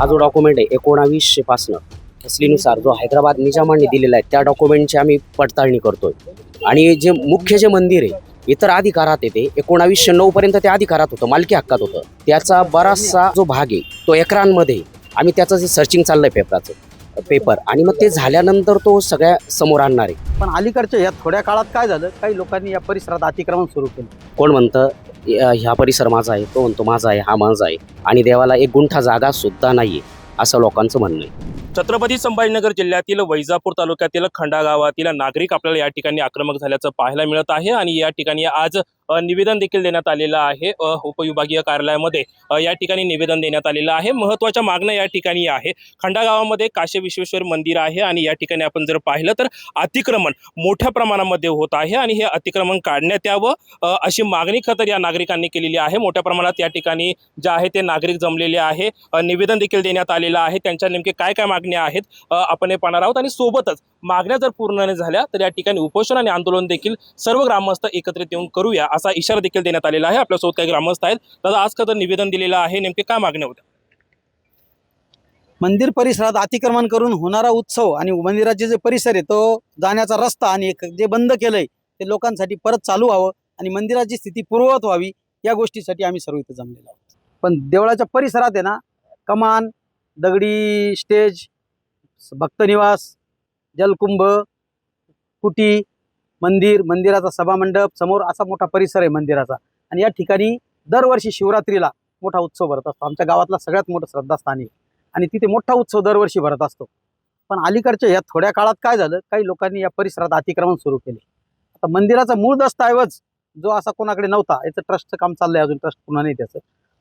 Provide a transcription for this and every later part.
हा जो डॉक्युमेंट आहे एकोणावीसशे पासनं फसलीनुसार जो हैदराबाद निजामांनी दिलेला आहे त्या डॉक्युमेंटची आम्ही पडताळणी करतोय. आणि जे मुख्य जे मंदिर आहे इतर अधिकारात येते एकोणावीसशे नऊ पर्यंत ते अधिकारात होतं मालकी हक्कात होतं. त्याचा बराचसा जो भाग आहे तो एकरांमध्ये आहे. आम्ही त्याचं जे सर्चिंग चाललंय पेपराचं पेपर आणि मग ते झाल्यानंतर तो सगळ्या समोर आणणार आहे. पण अलीकडच्या या थोड्या काळात काय झालं? काही लोकांनी या परिसरात अतिक्रमण सुरू केलं. कोण म्हणतं? "या- ह्या परिसर माझा आहे तो म्हणतो माझा आहे हा माझा आहे. आणि देवाला एक गुंठा जागा सुद्धा नाहीये असं लोकांचं म्हणणं आहे. छत्रपती संभाजीनगर जिल्ह्यातील वैजापूर तालुक्यातील खंडा गावातील नागरिक आपल्याला या ठिकाणी आक्रमक झाल्याचं पाहायला मिळत आहे. आणि या ठिकाणी आज निवेदन देखील देण्यात आलेलं आहे. उपविभागीय कार्यालयामध्ये या ठिकाणी निवेदन देण्यात आलेलं आहे. महत्त्वाच्या मागण्या या ठिकाणी आहे. खंडा गावामध्ये काशी विश्वेश्वर मंदिर आहे आणि या ठिकाणी आपण जर पाहिलं तर अतिक्रमण मोठ्या प्रमाणामध्ये होत आहे आणि हे अतिक्रमण काढण्यात यावं अशी मागणी खतर या नागरिकांनी केलेली आहे. मोठ्या प्रमाणात या ठिकाणी जे आहे ते नागरिक जमलेले आहे. निवेदन देखील देण्यात आलेलं आहे. त्यांच्या नेमके काय काय मागण्या आहेत आपण हे पाहणार आहोत आणि सोबतच मागण्या जर पूर्ण झाल्या तर या ठिकाणी उपोषण आणि आंदोलन देखील सर्व ग्रामस्थ एकत्रित येऊन करूया असा इशारा देखील देण्यात आलेला आहे. आपल्यासोबत काही ग्रामस्थ आहेत. दादा आज खतर निवेदन दिलेलं आहे. नेमके काय मागण्या होत्या? मंदिर परिसरात अतिक्रमण करून होणारा उत्सव आणि मंदिराचे जे परिसर आहे तो जाण्याचा रस्ता आणि एक जे बंद केलंय ते लोकांसाठी परत चालू व्हावं आणि मंदिराची स्थिती पूर्ववत व्हावी या गोष्टीसाठी आम्ही सर्व इथं जमलेलो आहोत. पण देवळाच्या परिसरात आहे ना कमान दगडी स्टेज भक्तनिवास जलकुंभ कुटी मंदिर मंदिराचा सभामंडप समोर असा मोठा परिसर आहे मंदिराचा. आणि या ठिकाणी दरवर्षी शिवरात्रीला मोठा उत्सव भरत असतो. आमच्या गावातला सगळ्यात मोठं श्रद्धास्थान आहे. आणि तिथे मोठा उत्सव दरवर्षी भरत असतो. पण अलीकडच्या या थोड्या काळात काय झालं? काही लोकांनी या परिसरात अतिक्रमण सुरू केले. आता मंदिराचा मूळ दस्तऐवज जो असा कोणाकडे नव्हता याचं ट्रस्टचं काम चाललंय अजून ट्रस्ट पूर्ण नाही त्याचं.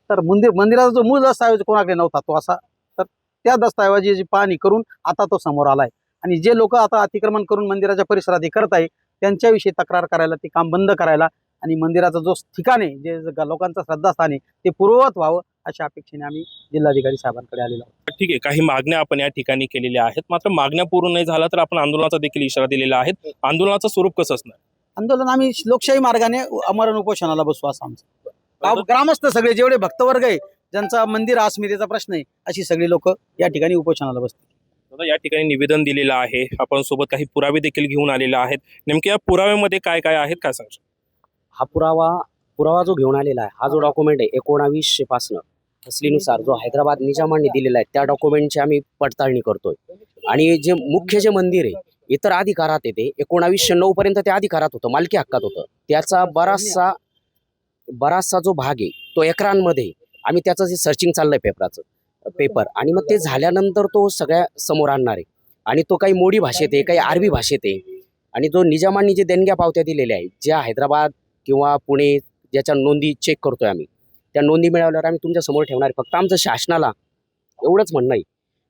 तर मंदिर मंदिराचा जो मूळ दस्तऐवज कोणाकडे नव्हता तो असा तर त्या दस्तऐवजाची पाहणी करून आता तो समोर आलाय. आणि जे लोक आता अतिक्रमण करून मंदिराच्या परिसरात हे करत आहे त्यांच्याविषयी तक्रार करायला ते काम बंद करायला आणि मंदिराचं जो ठिकाण आहे जे लोकांचं श्रद्धास्थान आहे ते पूर्ववत व्हावं अशा अपेक्षेने आम्ही जिल्हाधिकारी साहेबांकडे आलेलो आहोत. ठीक आहे काही मागण्या आपण या ठिकाणी केलेल्या आहेत. मात्र मागण्या पूर्ण नाही झाला तर आपण आंदोलनाचा देखील इशारा दिलेला आहे. आंदोलनाचं स्वरूप कसं असणार? आंदोलन आम्ही लोकशाही मार्गाने अमरण उपोषणाला बसू असं आमचं. ग्रामस्थ सगळे जेवढे भक्तवर्ग आहे ज्यांचा मंदिर अस्मितेचा प्रश्न आहे अशी सगळी लोक या ठिकाणी उपोषणाला बसतील. दादा या ठिकाणी निवेदन दिलेलं आहे. आपण सोबत काही पुरावे देखील घेऊन आलेले आहेत. नेमक्या या पुराव्यामध्ये काय काय आहेत काय सांगशील हा पुरावा पुरावा जो घेऊन आलेला आहे हा जो डॉक्युमेंट आहे एकोणावीसशे पासनं फसलीनुसार जो हैदराबाद निजामांनी दिलेला आहे त्या डॉक्युमेंटची आम्ही पडताळणी करतोय. आणि जे मुख्य जे मंदिर आहे इतर अधिकारात येते एकोणावीसशे नऊ पर्यंत ते अधिकारात होतं मालकी हक्कात होतं. त्याचा बराचसा बराचसा जो भाग आहे तो एकरांमध्ये आम्ही त्याचं जे सर्चिंग चाललंय पेपराचं पेपर आणि मग ते झाल्यानंतर तो सगळ्या समोर आणणार आहे. आणि तो काही मोडी भाषेत आहे काही अरबी भाषेत आहे. आणि जो निजामांनी जे देणग्या पावत्या दिलेल्या आहेत ज्या हैदराबाद किंवा पुणे ज्याच्या नोंदी चेक करतोय आम्ही त्या नोंदी मिळवल्यावर आम्ही तुमच्यासमोर ठेवणार आहे. फक्त आमचं शासनाला एवढंच म्हणणं आहे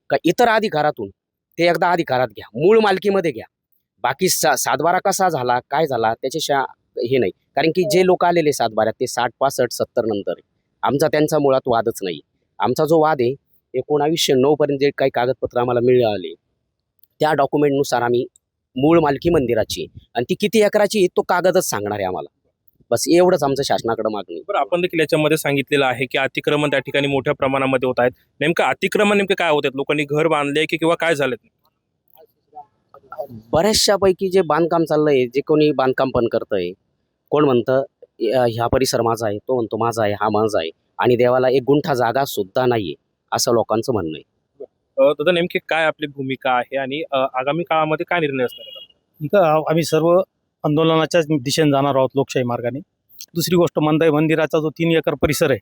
का इतर अधिकारातून ते एकदा अधिकारात घ्या मूळ मालकीमध्ये घ्या. बाकी सा सातबारा कसा झाला काय झाला त्याच्याशिवाय हे नाही. कारण की जे लोक आलेले सातबाऱ्यात ते साठ पासष्ट सत्तर नंतर आमचा त्यांचा मुळात वादच नाही. आमचा जो वाद आहे एकोणावीसशे नऊ पर्यंत जे काही कागदपत्र आम्हाला मिळाले त्या डॉक्युमेंटनुसार आम्ही मूळ मालकी मंदिराची आणि ती किती एकराची तो कागदच सांगणार आहे आम्हाला. बस एवढंच आमचं शासनाकडे मागणी. बरं आपण देखील याच्यामध्ये सांगितलेलं आहे की अतिक्रमण त्या ठिकाणी मोठ्या प्रमाणामध्ये होत आहेत. नेमकं अतिक्रमण नेमके काय होत आहेत? लोकांनी घर बांधले की किंवा काय झालं? बऱ्याचशा पैकी जे बांधकाम चाललंय जे कोणी बांधकाम पण करतंय कोण म्हणतं "या- ह्या परिसर माझा आहे तो म्हणतो माझा आहे हा माझा आहे. आणि देवाला एक गुंठा जागा सुद्धा नाहीये. असं लोकांचं म्हणणं आहे. दादा नेमकी काय आपली भूमिका आहे आणि अ, आगामी काळामध्ये काय निर्णय असणार आहेत? ठीक आहे आम्ही सर्व आंदोलनाच्याच दिशेने जाणार आहोत लोकशाही मार्गाने. दुसरी गोष्ट मंदाई मंदिराचा जो तीन एकर परिसर आहे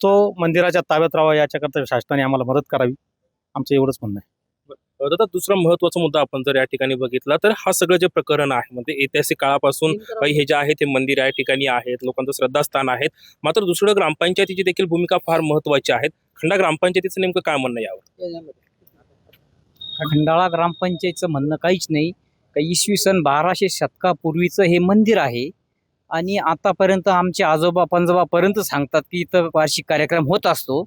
तो मंदिराच्या ताब्यात राहावा याच्याकरता शासनाने आम्हाला मदत करावी. आमचं एवढंच म्हणणं आहे. अ, दादा दुसरा महत्त्वाचा मुद्दा आपण जर या ठिकाणी बघितला तर हा सगळं जे प्रकरण आहे म्हणजे ऐतिहासिक काळापासून काही हे जे आहे ते मंदिर या ठिकाणी आहेत लोकांचं श्रद्धास्थान आहेत. मात्र दुसरं ग्रामपंचायतीची देखील भूमिका फार महत्वाची आहे खंडा ग्रामपंचायतीचं नेमकं काय म्हणणं आहे यावर? खंडाळा ग्रामपंचायतचं म्हणणं काहीच नाही. का इसवी सन बाराशे शतकापूर्वीचं हे मंदिर आहे. आणि आतापर्यंत आमचे आजोबा पंजोबापर्यंत सांगतात की इथं वार्षिक कार्यक्रम होत असतो.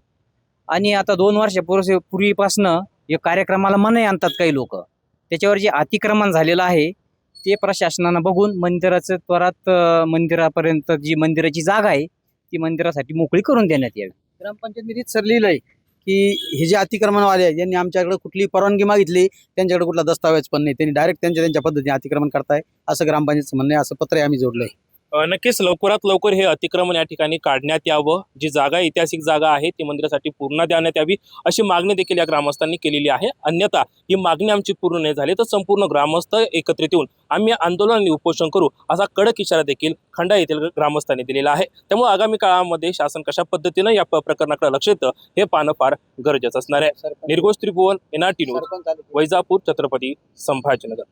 आणि आता दोन वर्षापूर्वी पूर्वीपासनं या कार्यक्रमाला मनाई आणतात काही लोक. त्याच्यावर जे अतिक्रमण झालेलं आहे ते प्रशासनानं बघून मंदिराचं त्वरात अं, मंदिरापर्यंत जी मंदिराची जागा आहे ती मंदिरासाठी मोकळी करून देण्यात यावी. ग्रामपंचायत निधीत सर आहे की हे जे अतिक्रमणवाले आहेत यांनी आमच्याकडे कुठली परवानगी मागितली त्यांच्याकडे कुठला दस्तावेज पण नाही. त्यांनी डायरेक्ट त्यांच्या त्यांच्या पद्धतीने अतिक्रमण करताय असं ग्रामपंचायतचं म्हणणं आहे असं पत्र आम्ही जोडलं आहे नक्कीच लवकरात लवकर हे अतिक्रमण या ठिकाणी काढण्यात यावं. जी जागा ऐतिहासिक जागा आहे ती मंदिरासाठी पूर्ण देण्यात यावी अशी मागणी देखील या ग्रामस्थांनी केलेली आहे. अन्यथा ही मागणी आमची पूर्ण नाही झाली तर संपूर्ण ग्रामस्थ एकत्रित येऊन आम्ही आंदोलन आणि उपोषण करू असा कडक इशारा देखील खंडा येथील ग्रामस्थांनी दिलेला आहे. त्यामुळे आगामी काळामध्ये शासन कशा पद्धतीनं या प्रकरणाकडे लक्ष येतं हे पाहणं फार गरजेचं असणार आहे. Nirgosh Tribhuvan NRT news Vaijapur Chhatrapati Sambhajinagar.